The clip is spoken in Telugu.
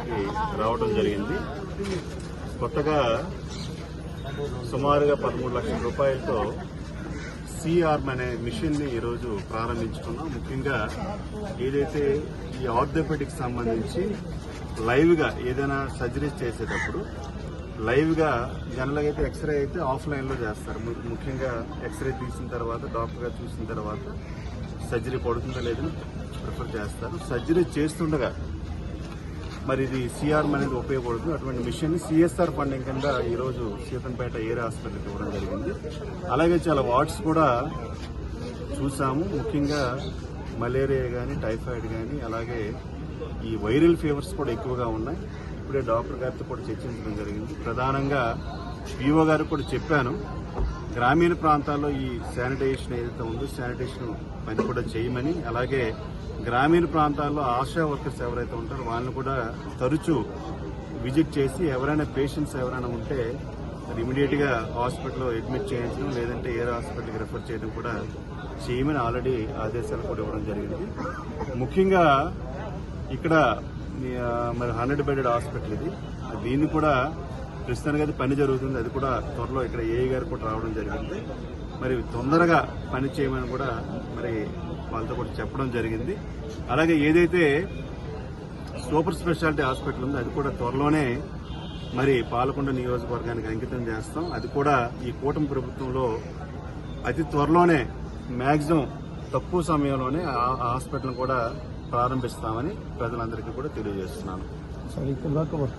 ఇక్కడికి రావడం జరిగింది. కొత్తగా సుమారుగా పదమూడు లక్షల రూపాయలతో సిఆర్మ్ అనే మిషన్ని ఈరోజు ప్రారంభించుకున్నాం. ముఖ్యంగా ఏదైతే ఈ ఆర్థోపెడిక్ సంబంధించి లైవ్గా ఏదైనా సర్జరీస్ చేసేటప్పుడు లైవ్గా జనరల్గా అయితే ఎక్స్రే అయితే ఆఫ్లైన్లో చేస్తారు. ముఖ్యంగా ఎక్స్రే తీసిన తర్వాత డాక్టర్ గారు చూసిన తర్వాత సర్జరీ పడుతుందా లేదని ప్రిఫర్ చేస్తారు. సర్జరీ చేస్తుండగా మరి ఇది సిఆర్ఎం అనేది ఉపయోగపడుతుంది. అటువంటి మిషన్ సిఎస్ఆర్ ఫండింగ్ కింద ఈరోజు సీతంపేట ఏరియా హాస్పిటల్కి ఇవ్వడం జరిగింది. అలాగే చాలా వార్డ్స్ కూడా చూసాము. ముఖ్యంగా మలేరియా కానీ టైఫాయిడ్ కానీ అలాగే ఈ వైరల్ ఫీవర్స్ కూడా ఎక్కువగా ఉన్నాయి. ఇప్పుడే డాక్టర్ గారితో కూడా చర్చించడం జరిగింది. ప్రధానంగా పీఓ గారికి కూడా చెప్పాను. గ్రామీణ ప్రాంతాల్లో ఈ శానిటైజేషన్ ఏదైతే ఉందో శానిటేషన్ పని కూడా చేయమని అలాగే గ్రామీణ ప్రాంతాల్లో ఆశా వర్కర్స్ ఎవరైతే ఉంటారో వాళ్ళని కూడా తరచూ విజిట్ చేసి ఎవరైనా పేషెంట్స్ ఎవరైనా ఉంటే ఇమీడియట్గా హాస్పిటల్లో అడ్మిట్ చేయించడం లేదంటే ఏ హాస్పిటల్కి రెఫర్ చేయడం కూడా చేయమని ఆల్రెడీ ఆదేశాలు కూడా ఇవ్వడం జరిగింది. ముఖ్యంగా ఇక్కడ మరి హండ్రెడ్ బెడెడ్ హాస్పిటల్ ఇది. దీన్ని కూడా ప్రస్తుతానికి అది పని జరుగుతుంది. అది కూడా త్వరలో ఇక్కడ ఏఐ గారు కూడా రావడం జరిగింది. మరి తొందరగా పని చేయమని కూడా మరి వాళ్ళతో కూడా చెప్పడం జరిగింది. అలాగే ఏదైతే సూపర్ స్పెషాలిటీ హాస్పిటల్ ఉందో అది కూడా త్వరలోనే మరి పాలకొండ నియోజకవర్గానికి అంకితం చేస్తాం. అది కూడా ఈ కూటమి ప్రభుత్వంలో అతి త్వరలోనే మ్యాక్సిమం తక్కువ సమయంలోనే ఆ హాస్పిటల్ కూడా ప్రారంభిస్తామని ప్రజలందరికీ కూడా తెలియజేస్తున్నాను.